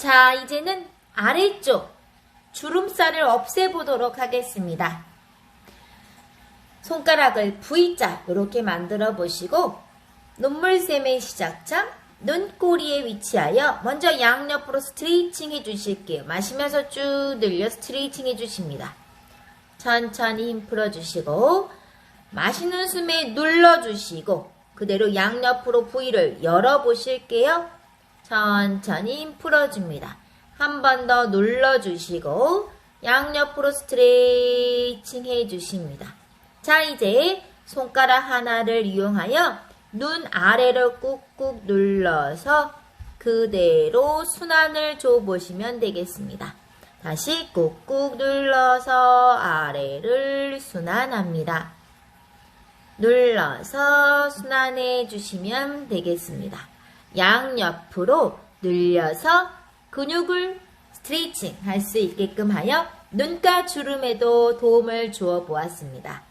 자, 이제는 아래쪽 주름살을 없애보도록 하겠습니다. 손가락을 V자 이렇게 만들어 보시고 눈물샘의 시작점 눈꼬리에 위치하여 먼저 양옆으로 스트레이칭 해주실게요. 마시면서 쭉 늘려 스트레이칭 해주십니다. 천천히 힘 풀어주시고 마시는 숨에 눌러주시고 그대로 양옆으로 V를 열어보실게요. 천천히 힘 풀어줍니다. 한 번 더 눌러주시고 양옆으로 스트레이칭 해주십니다. 자 이제 손가락 하나를 이용하여 눈 아래를 꾹꾹 눌러서 그대로 순환을 줘보시면 되겠습니다. 다시 꾹꾹 눌러서 아래를 순환합니다. 눌러서 순환해 주시면 되겠습니다. 양옆으로 늘려서 근육을 스트레칭 할 수 있게끔 하여 눈가 주름에도 도움을 주어 보았습니다.